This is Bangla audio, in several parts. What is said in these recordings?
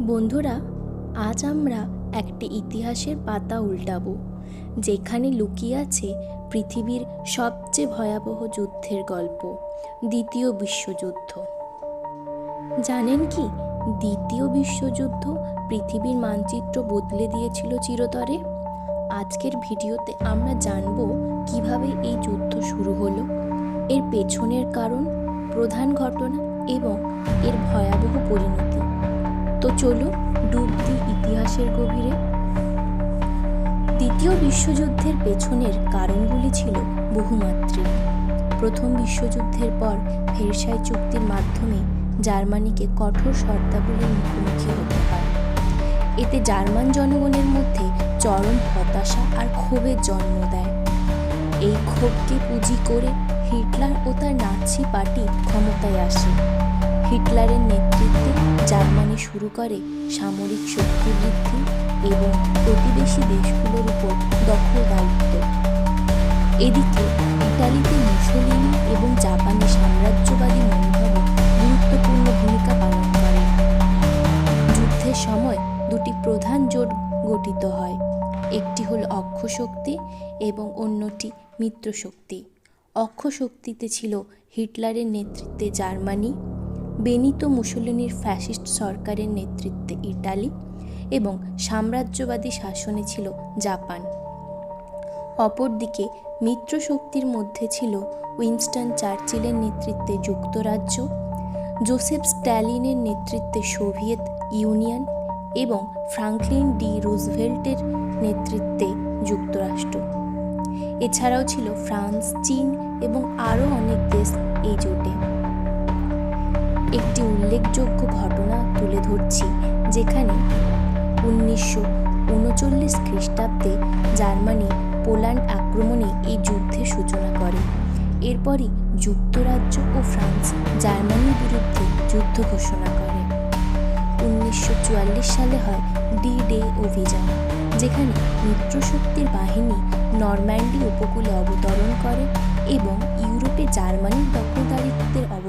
বন্ধুরা, আজ আমরা একটি ইতিহাসের পাতা উল্টাবো, যেখানে লুকিয়ে আছে পৃথিবীর সবচেয়ে ভয়াবহ যুদ্ধের গল্প, দ্বিতীয় বিশ্বযুদ্ধ। জানেন কি, দ্বিতীয় বিশ্বযুদ্ধ পৃথিবীর মানচিত্র বদলে দিয়েছিল চিরতরে? আজকের ভিডিওতে আমরা জানব কীভাবে এই যুদ্ধ শুরু হলো, এর পেছনের কারণ, প্রধান ঘটনা এবং এর ভয়াবহ পরিণতি। তো চলো ডুব দিই ইতিহাসের গভীরে। দ্বিতীয় বিশ্বযুদ্ধের পেছনের কারণগুলি ছিল বহুমাত্রিক। প্রথম বিশ্বযুদ্ধের পর ভেরসাই চুক্তির মাধ্যমে জার্মানিকে কঠোর শর্তাবলীর মুখোমুখি হতে হয়। এতে জার্মান জনগণের মধ্যে চরম হতাশা আর ক্ষোভের জন্ম দেয়। এই ক্ষোভকে পুঁজি করে হিটলার ও তার নাৎসি পার্টি ক্ষমতায় আসে। হিটলারের নেতৃত্বে জার্মানি শুরু করে সামরিক শক্তি বৃদ্ধি এবং প্রতিবেশী দেশগুলোর উপর দখল দায়িত্ব। এদিকে ইটালিতে মুসলিনি এবং জাপানি সাম্রাজ্যবাদী মনোভাবে গুরুত্বপূর্ণ ভূমিকা পালন করে। যুদ্ধের সময় দুটি প্রধান জোট গঠিত হয়, একটি হল অক্ষশক্তি এবং অন্যটি মিত্রশক্তি অক্ষশক্তিতে ছিল হিটলারের নেতৃত্বে জার্মানি বেনিতো মুসোলিনির ফ্যাসিস্ট সরকারের নেতৃত্বে ইটালি এবং সাম্রাজ্যবাদী শাসনে ছিল জাপান। অপরদিকে মিত্রশক্তির মধ্যে ছিল উইনস্টন চার্চিলের নেতৃত্বে যুক্তরাজ্য, জোসেফ স্ট্যালিনের নেতৃত্বে সোভিয়েত ইউনিয়ন এবং ফ্রাঙ্কলিন ডি রুজভেল্টের নেতৃত্বে যুক্তরাষ্ট্র। এছাড়াও ছিল ফ্রান্স, চীন এবং আরও অনেক দেশ এই জোটে। একটি উল্লেখযোগ্য ঘটনা তুলে ধরছি, যেখানে উনিশশো উনচল্লিশ খ্রিস্টাব্দে জার্মানি পোল্যান্ড আক্রমণে এই যুদ্ধের সূচনা করে। এরপরই যুক্তরাজ্য ও ফ্রান্স জার্মানির বিরুদ্ধে যুদ্ধ ঘোষণা করে। উনিশশো চুয়াল্লিশ সালে হয় ডি ডে অভিযান, যেখানে মিত্রশক্তির বাহিনী নরম্যান্ডি উপকূলে অবতরণ করে এবং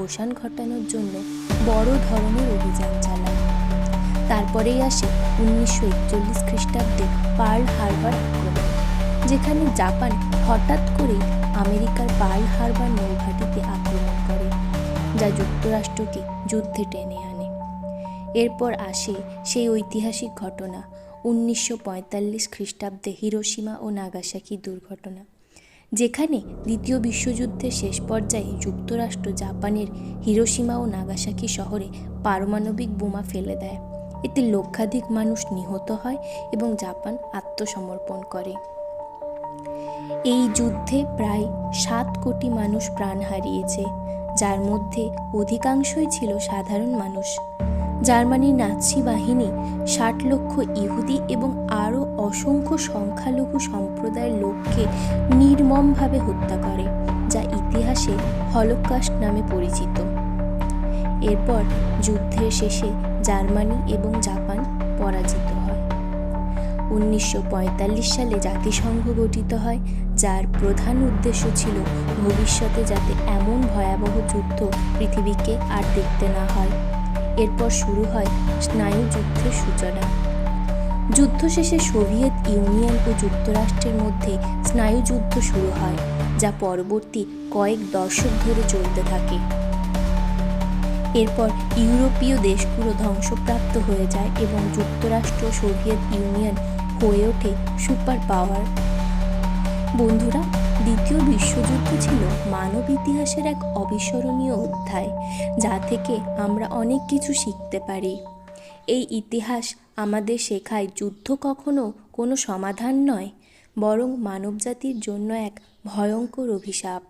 অবসান ঘটানোর জন্য বড় ধরনের অভিযান চালায়। তারপরেই আসে উনিশশো একচল্লিশ খ্রিস্টাব্দে পার্ল হারবার আক্রমণ, যেখানে জাপান হঠাৎ করেই আমেরিকার পার্ল হারবার নৌঘাটিতে আক্রমণ করে, যা যুক্তরাষ্ট্রকে যুদ্ধে টেনে আনে। এরপর আসে সেই ঐতিহাসিক ঘটনা, উনিশশো পঁয়তাল্লিশ খ্রিস্টাব্দে হিরোসীমা ও নাগাসাকি দুর্ঘটনা। যেখানে দ্বিতীয় বিশ্বযুদ্ধের শেষ পর্যায়ে যুক্তরাষ্ট্র জাপানের হিরোসীমা ও নাগাসাকি শহরে পারমাণবিক বোমা ফেলে দেয়। এতে লক্ষাধিক মানুষ নিহত হয় এবং জাপান আত্মসমর্পণ করে। এই যুদ্ধে প্রায় সাত কোটি মানুষ প্রাণ হারিয়েছে, যার মধ্যে অধিকাংশই ছিল সাধারণ মানুষ। জার্মানির নাৎসি বাহিনী ষাট লক্ষ ইহুদি এবং আরও অসংখ্য সংখ্যালঘু সম্প্রদায়ের লোককে নির্মমভাবে হত্যা করে, যা ইতিহাসে হলোকাস্ট নামে পরিচিত। এরপর যুদ্ধের শেষে জার্মানি এবং জাপান পরাজিত হয়। উনিশশো পঁয়তাল্লিশ সালে জাতিসংঘ গঠিত হয়, যার প্রধান উদ্দেশ্য ছিল ভবিষ্যতে যাতে এমন ভয়াবহ যুদ্ধ পৃথিবীকে আর দেখতে না হয়। এরপর শুরু হয় স্নায়ু যুদ্ধের সূচনা। যুদ্ধ শেষে সোভিয়েত ইউনিয়ন ও যুক্তরাষ্ট্রের মধ্যে স্নায়ু যুদ্ধ শুরু হয়, যা পরবর্তী কয়েক দশক ধরে চলতে থাকে। এরপর ইউরোপীয় দেশগুলো ধ্বংসপ্রাপ্ত হয়ে যায় এবং যুক্তরাষ্ট্র সোভিয়েত ইউনিয়ন হয়ে ওঠে সুপার পাওয়ার বন্ধুরা দ্বিতীয় বিশ্বযুদ্ধ ছিল মানব ইতিহাসের এক অবিস্মরণীয় অধ্যায়, যা থেকে আমরা অনেক কিছু শিখতে পারি। এই ইতিহাস আমাদের শেখায় যুদ্ধ কখনো কোনো সমাধান নয়, বরং মানবজাতির জন্য এক ভয়ঙ্কর অভিশাপ।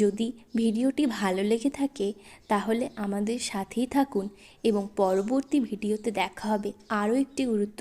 যদি ভিডিওটি ভালো লেগে থাকে, তাহলে আমাদের সাথেই থাকুন এবং পরবর্তী ভিডিওতে দেখা হবে আরও একটি গুরুত্ব